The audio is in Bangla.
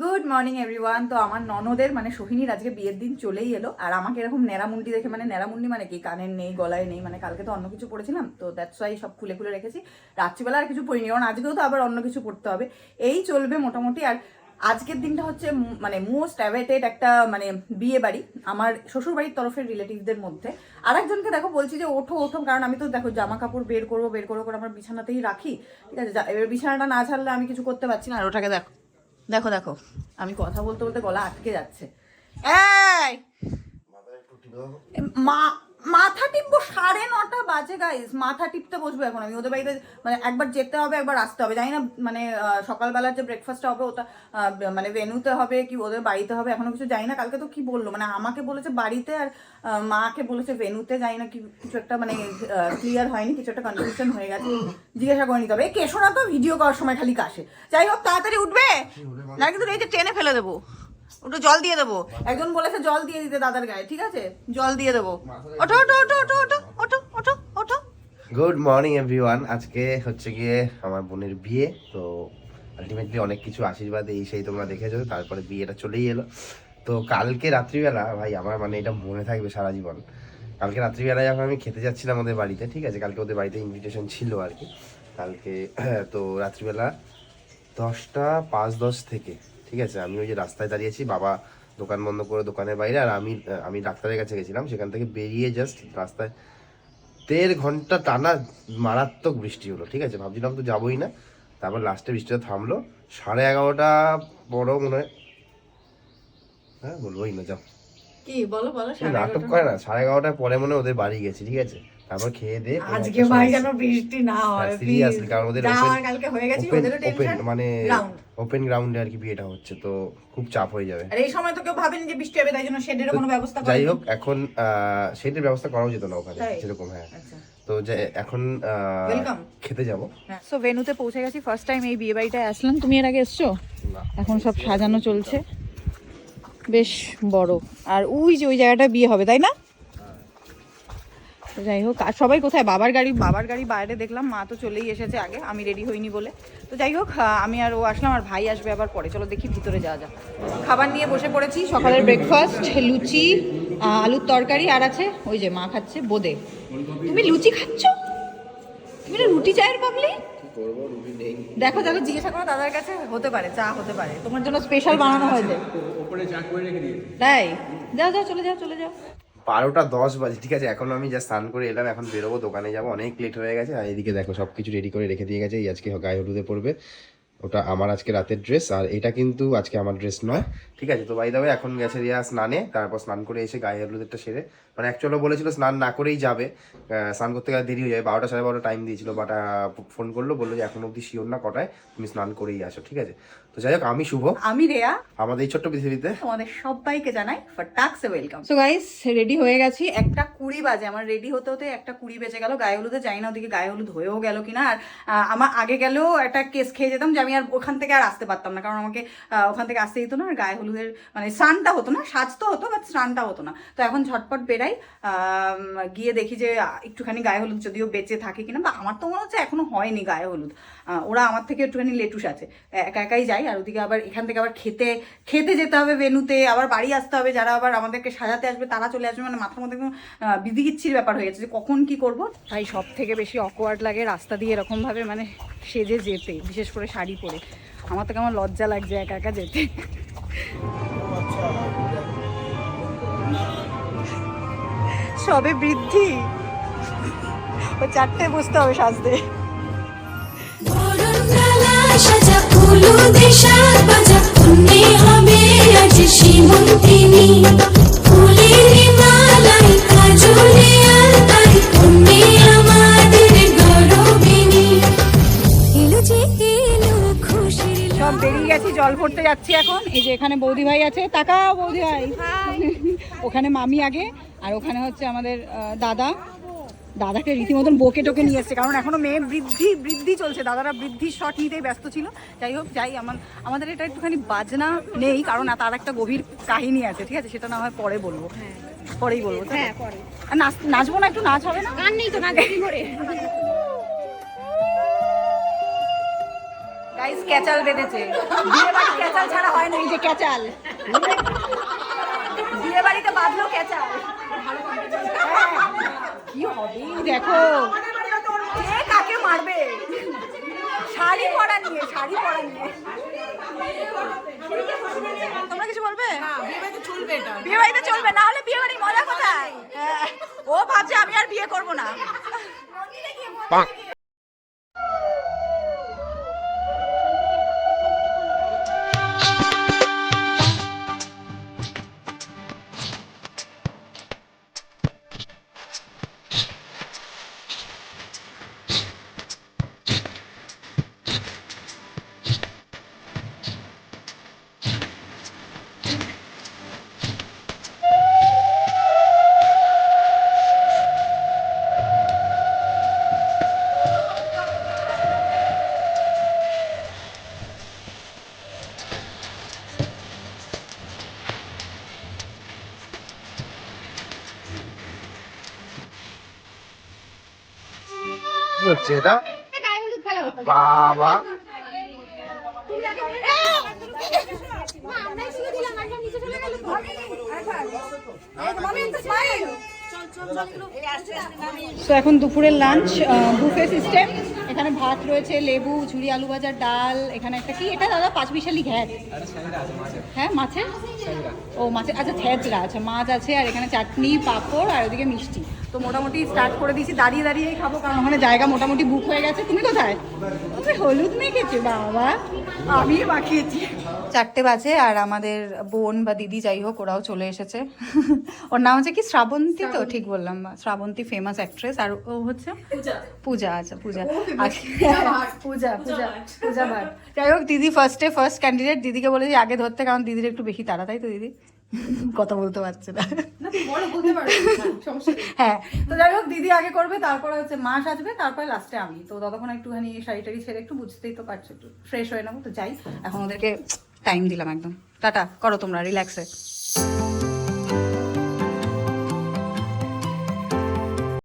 গুড মর্নিং এভরিওয়ান তো আমার ননদের মানে সোহিনীর আজকে বিয়ের দিন চলেই এলো। আর আমাকে এরকম ন্যাড়ামুন্ডি দেখে মানে ন্যাড়ামুন্ডি মানে কি, কানের নেই, গলায় নেই মানে কালকে তো অন্য কিছু পড়েছিলাম, তো দ্যাটস ওয়াই সব খুলে খুলে রেখেছি। রাত্রিবেলা আর কিছু পড়িনি, কারণ আজকেও তো আবার অন্য কিছু পড়তে হবে। এই চলবে মোটামুটি, আর আজকের দিনটা হচ্ছে মানে মোস্ট অ্যাভেটেড একটা মানে বিয়ে বাড়ি আমার শ্বশুরবাড়ির তরফের রিলেটিভদের মধ্যে। আর একজনকে দেখো, বলছি যে ওঠো ওঠো, কারণ আমি তো দেখো জামা কাপড় বের করব বের করব করে আমার বিছানাতেই রাখি। ঠিক আছে এবার বিছানাটা না ছাড়লে আমি কিছু করতে পারছি না। আর ওটাকে দেখো। দেখো দেখো আমি কথা বলতে বলতে গলা আটকে যাচ্ছে। এই! মা মাথা টিপবো সাড়ে নটা বাজে গাইস মাথা টিপতে বসবো এখন আমি। ওদের বাড়িতে মানে একবার যেতে হবে, একবার আসতে হবে। জানি না মানে সকালবেলার যে ব্রেকফাস্টটা হবে, ওটা মানে ভেনুতে হবে কি ওদের বাড়িতে হবে, এখনও কিছু জানি না। কালকে তো কি বলল? মানে আমাকে বলেছে বাড়িতে আর মাকে বলেছে ভেনুতে জানি না কি, কিছু একটা মানে ক্লিয়ার হয়নি, কিছু একটা কনফিউশন হয়ে গেছে। জিজ্ঞাসা করে নিতে হবে। এই কেশো না তো ভিডিও করার সময় খালি কাশে। যাই হোক, তাড়াতাড়ি উঠবে? না, কিন্তু এই যে টেনে ফেলে দেবো। ওটা জল দিয়ে দেবো। একজন বলেছে জল দিয়ে দিতে দাদার গায়ে ঠিক আছে? জল দিয়ে দেবো। ওঠো ওঠো ওঠো ওঠো ওঠো ওঠো ওঠো ওঠো। গুড মর্নিং এভরিওয়ান আজকে হচ্ছে গিয়ে আমার বোনের বিয়ে তো আলটিমেটলি অনেক কিছু আশীর্বাদ এই সেই তোমরা দেখেছ তারপরে বিয়েটা চলেই এলো। তো কালকে রাত্রিবেলা ভাই আমার মানে এটা মনে থাকবে সারা জীবন। কালকে রাত্রিবেলায় যখন আমি খেতে যাচ্ছিলাম ওদের বাড়িতে ঠিক আছে কালকে ওদের বাড়িতে ইনভিটেশন ছিল আর কি। কালকে তো রাত্রিবেলা দশটা পাঁচ দশ থেকে ঠিক আছে আমি ওই যে রাস্তায় দাঁড়িয়েছি বাবা দোকান বন্ধ করে দোকানের বাইরে আর আমি আমি ডাক্তারের কাছে গেছিলাম সেখান থেকে বেরিয়ে জাস্ট রাস্তায় দেড় ঘণ্টা টানা মারাত্মক বৃষ্টি হলো ঠিক আছে ভাবছিলাম তো যাবোই না তারপর লাস্টে বৃষ্টিটা থামলো সাড়ে এগারোটা বড় মনে হয় হ্যাঁ বলবোই না যাও। কি বলো বলো নাটক করে না সাড়ে এগারোটার পরে মনে ওদের বাড়ি গেছি ঠিক আছে। তারপর খেয়ে দিয়ে আজকে ভাই যেন বৃষ্টি না হয় সিরিয়াসলি কারণ ওদের যা open- আমার কালকে হয়ে গেছে ওপেন ওদেরও টেনশন মানে ওপেন গ্রাউন্ডে আর কি বিয়েটা হচ্ছে তো খুব চাপ হয়ে যাবে। আর এই সময় তো কেউ ভাবেনি যে বৃষ্টি হবে তাই জন্য শেডেরও কোনো ব্যবস্থা যাই হোক এখন সেটার ব্যবস্থা করাও যেত না ওখানে হ্যাঁ। আচ্ছা। তো যে এখন খেতে যাব। সো ভেনুতে পৌঁছে গেছি ফার্স্ট টাইম এই বিয়ে বাড়িটায় আসলাম। তুমি এর আগে এসছো? এখন সব সাজানো চলছে। বেশ বড়। আর ওই যে ওই জায়গাটা বিয়ে হবে তাই না? যাই হোক আর সবাই কোথায়? বাবার গাড়ি বাবার গাড়ি বাইরে দেখলাম মা তো চলেই এসেছে আগে আমি রেডি হইনি বলে। তো যাই হোক আমি আর ও আসলাম আর ভাই আসবে আবার পরে। চলো দেখি ভিতরে যাওয়া যাক। খাবার নিয়ে বসে পড়েছি সকালের ব্রেকফাস্ট লুচি আলুর তরকারি আর আছে ওই যে মা খাচ্ছে বোদে। তুমি লুচি খাচ্ছ? তুমি রুটি চায়ের পাবলি দেখো দেখো জিজ্ঞাসা করো দাদার কাছে হতে পারে চা হতে পারে। তোমার জন্য স্পেশাল বানানো হয়েছে। তাই? যাও যাও চলে যাও চলে যাও। বারোটা দশ বাজে, ঠিক আছে, এখন আমি যা স্নান করে এলাম, এখন বেরোবো, দোকানে যাব, অনেক লেট হয়ে গেছে, আর এদিকে দেখো সব কিছু রেডি করে রেখে দিয়ে গেছে, এই আজকে গায়ে হলুদে পড়বে ওটা আমার আজকে রাতের ড্রেস আর এটা কিন্তু আজকে আমার ড্রেস নয়। ঠিক আছে তো বাই দাবে এখন গেছে রিয়া স্নানে তারপর স্নান করে এসে গায়ে হলুদেরটা সেরে মানে অ্যাকচুয়ালি বলেছিল স্নান না করেই যাবে। স্নান করতে গেলে দেরি হয়ে যাবে বারোটা সাড়ে বারোটা টাইম দিয়েছিল বাট ফোন করল বলল যে এখন অবধি শিওর না কটায় তুমি স্নান করেই আসো ঠিক আছে? তো যাই হোক আমি শুভ। আমি রেয়া। আমাদের এই ছোট্ট পৃথিবীতে। আমাদের সবাইকে জানাই ফটাকসে ওয়েলকাম সো গাইস রেডি হয়ে গেছি একটা কুড়ি বাজে আমার রেডি হতে হতে একটা কুড়ি বেজে গেল গায়ে হলুদে যাই না ওদিকে গায়ে হলুদ হয়েও গেল কিনা আর আমার আগে গেলেও একটা কেস খেয়ে যেতাম যে আমি আর ওখান থেকে আর আসতে পারতাম না। কারণ আমাকে ওখান থেকে আসতে দিত না আর গায়ে হলুদের মানে স্নানটা হতো না সাজ তো হতো বাট স্নানটা হতো না। তো এখন ঝটপট বেরাই গিয়ে দেখি যে একটুখানি গায়ে হলুদ যদিও বেঁচে থাকে কিনা বা আমার তো মনে হচ্ছে এখনও হয়নি গায়ে হলুদ। ওরা আমার থেকে একটুখানি লেটুস আছে। একা একাই যাই আর ওদিকে আবার এখান থেকে আবার খেতে খেতে যেতে হবে ভেনুতে আবার বাড়ি আসতে হবে যারা আবার আমাদেরকে সাজাতে আসবে তারা চলে আসবে মানে মাথার মধ্যে একদম আহ, বিধিগিচ্ছির ব্যাপার হয়ে গেছে যে কখন কি করব। তাই সব থেকে বেশি অকওয়ার্ড লাগে রাস্তা দিয়ে এরকমভাবে মানে সেজে যেতে বিশেষ করে শাড়ি পরে আমার তো কেমন লজ্জা লাগছে একা একা যেতে। সবে বৃদ্ধি। ও চারটে বসতে হবে সাজতে। বরণডালা সাজা হলুদে সাজ বাজা যাচ্ছি এখন। এই যে এখানে বৌদি ভাই আছে। তাকাও বৌদি ভাই ওখানে মামি আগে আর ওখানে হচ্ছে আমাদের দাদা। দাদাকে রীতিমতন বকে টোকে নিয়ে এসছে কারণ এখনও মেয়ে বৃদ্ধি বৃদ্ধি চলছে। দাদারা বৃদ্ধির শট নিতেই ব্যস্ত ছিল। যাই হোক যাই আমার আমাদের এটা একটুখানি বাজনা নেই কারণ তার একটা গভীর কাহিনী আছে ঠিক আছে? সেটা না হয় পরে বলব। পরেই বলব হ্যাঁ পরে। আর নাচ নাচবো না একটু? নাচ হবে না? গান নেই তো নাচ করে? গাইস ক্যাচাল বেঁধেছে। বিয়ে বাড়ি ক্যাচাল ছাড়া হয় না। এই যে ক্যাচাল। বিয়ে বাড়িতে বাঁধলো ক্যাচাল। হ্যাঁ, কি হবে? দেখো। কে কাকে মারবে? শাড়ি পরা নিয়ে শাড়ি পরা নিয়ে। তোমরা কিছু বলবে? বিয়ে বাড়িতে চলবে না হলে বিয়ে বাড়ি মজা কোথায়? হ্যাঁ, ও ভাবছে আমি আর বিয়ে করব না। হচ্ছে এটা? বাবা। তো এখন দুপুরের লাঞ্চ বুফে সিস্টেম এখানে ভাত রয়েছে, লেবু ঝুড়ি আলু ভাজার ডাল, এখানে একটা কি? এটা দাদা পাঁচ বিশালি ঘ্যাট। হ্যাঁ মাছের? ও, মাছের আচ্ছা থেজরা আচ্ছা মাছ আছে, আর এখানে চাটনি, পাঁপড়, আর ওদিকে মিষ্টি। তো মোটামুটি স্টার্ট করে দিয়েছি। দাঁড়িয়ে দাঁড়িয়েই খাব কারণ ওখানে জায়গা মোটামুটি বুক হয়ে গেছে। তুমি কোথায়? তুমি হলুদ মেখেছো বাবা। আমি মাখিয়েছি। চারটে বাজে আর আমাদের বোন বা দিদি যাই হোক ওরাও চলে এসেছে। ওর নাম হচ্ছে কি? শ্রাবন্তী তো? ঠিক বললাম শ্রাবন্তী ফেমাস অ্যাক্ট্রেস আর ও হচ্ছে? পূজা। আচ্ছা পূজা। পূজা পূজা পূজা ভাট। যাই হোক দিদি ফার্স্টে ফার্স্ট ক্যান্ডিডেট দিদিকে বলেছি আগে ধরতে কারণ দিদির একটু বেশি তাড়া তাই তো দিদি? কথা বলতে পারছে না। হ্যাঁ। তো যাই হোক দিদি আগে করবে তারপরে হচ্ছে মা সাজবে তারপরে লাস্টে আমি। তো ততক্ষণ একটুখানি শাড়ি টাড়ি ছেড়ে একটু বুঝতেই তো পারছ একটু ফ্রেশ হয়ে নেব তো যাই। এখন ওদেরকে টাইম দিলাম একদম। টাটা করো তোমরা রিল্যাক্সে